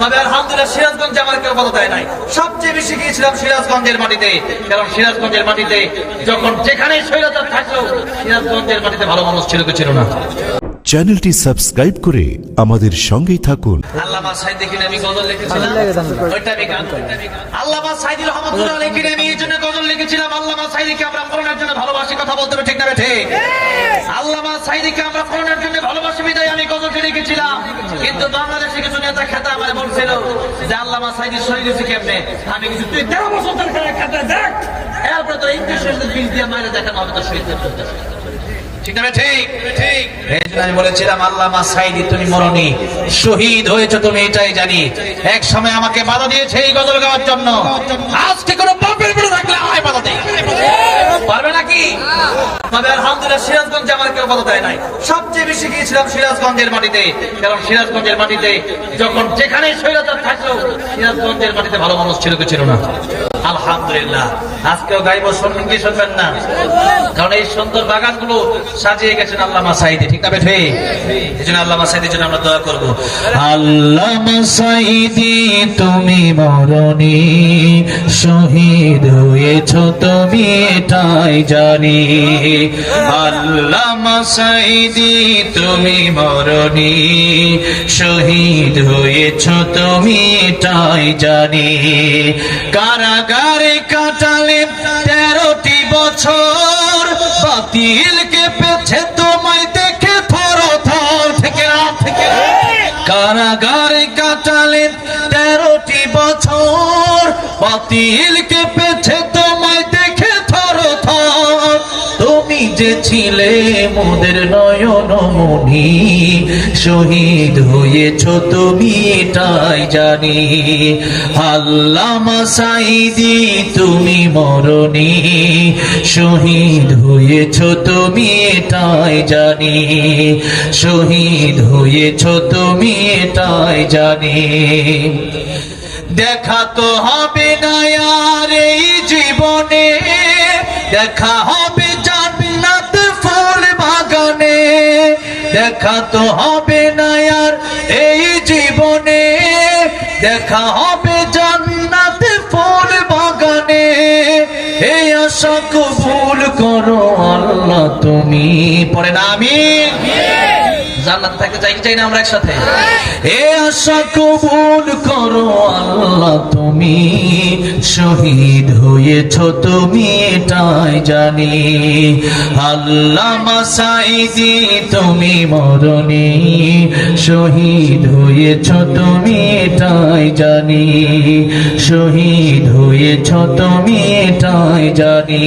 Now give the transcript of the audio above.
তবে আলহামদুলিল্লাহ সিরাজগঞ্জে আমার কেউ কথা দেয় নাই। সবচেয়ে বেশি গিয়েছিলাম সিরাজগঞ্জের মাটিতে। কারণ সিরাজগঞ্জের মাটিতে যখন যেখানে স্বৈরাচার থাকল সিরাজগঞ্জের মাটিতে ভালো মানুষ ছিল কি ছিল না। চ্যানেলটি সাবস্ক্রাইব করে আমাদের সঙ্গেই থাকুন। আল্লামা আমি গজল লিখেছিলাম? ওইটা আমি গান আল্লামা সাইদি রহমতুল্লাহ আলাইহি আমি এই জন্য গজল লিখেছিলাম আল্লামা সাইদিকে আমরা করোনার জন্য ভালোবাসি কথা বলতে হবে ঠিক না ঠিক? আল্লামা সাইদিকে আমরা করোনার জন্য ভালোবাসি বিদায় আমি গজলটি লিখেছিলাম। কিন্তু বাংলাদেশে কিছু নেতা খেতা আমায় বলছিল যে আল্লামা সাইদি শহীদ হয়েছে কেমনে? আমি কিছু তুই তেরো বছর ধরে খেলা খেতে দেখ। এরপরে তো ইংলিশ বিল দিয়ে মাইরে দেখানো হবে তো শহীদ ঠিক না ঠিক। ঠিক। আমি বলেছিলাম সাইদি তুমি মরণি শহীদ হয়েছে তুমি এটাই জানি। এক সময় আমাকে বাধা দিয়েছে এই গজল গাওয়ার জন্য। আজকে কোনো পাপের বেড়ে থাকলে আমায় বাধা দেয়। পারবে নাকি? তবে আলহামদুলিল্লাহ সিরাজগঞ্জে আমার কেউ দেয় নাই। সবচেয়ে বেশি গিয়েছিলাম সিরাজগঞ্জের মাটিতে। কারণ সিরাজগঞ্জের মাটিতে যখন যেখানে সৈরতার থাকল, সিরাজগঞ্জের মাটিতে ভালো মানুষ ছিল কি ছিল না। আলহামদুলিল্লাহ। আজকেও গাইব শুনবেন কি শুনবেন না। কারণ এই সুন্দর বাগানগুলো সাজিয়ে গেছেন সাইদি ঠিক বেঠে? এই জন্য আল্লামা সাইদির জন্য আমরা সাইদি তুমি মরণি শহীদ হয়েছ, তুমি এটাই জানি। আল্লামা সাইদি তুমি মরণি শহীদ হয়েছ, তুমি এটাই জানি। কারাগারে কাটালে তেরোটি বছর। বাতিলকে পেছে তোমায় দেখে থর থর থেকে থেকে কারাগারে কাটালে তেরোটি বছর। বাতিলকে পেছে যে ছিলে মোদের নয়ন মনি শহীদ হয়েছ তুমি এটাই জানি। আল্লামা সাইদি তুমি মরণি, শহীদ হয়েছ তুমি এটাই জানি। শহীদ হয়েছ তুমি এটাই জানি। দেখা তো হবে না আর এই জীবনে, দেখা হবে দেখা তো হবে না আর এই জীবনে। দেখা হবে জান্নাতে ফুল বাগানে। এই আশা কবুল করো আল্লাহ তুমি। পড়ে না আমি জান্নাত থাকতে চাই কি চাই না আমরা একসাথে? এ আশা কবুল করো আল্লাহ, তুমি শহীদ হয়েছ, তুমি এটাই জানি। আল্লাহ মাসাইদি, তুমি মরণি শহীদ হয়েছ, তুমি এটাই জানি। শহীদ হয়েছ, তুমি এটাই জানি।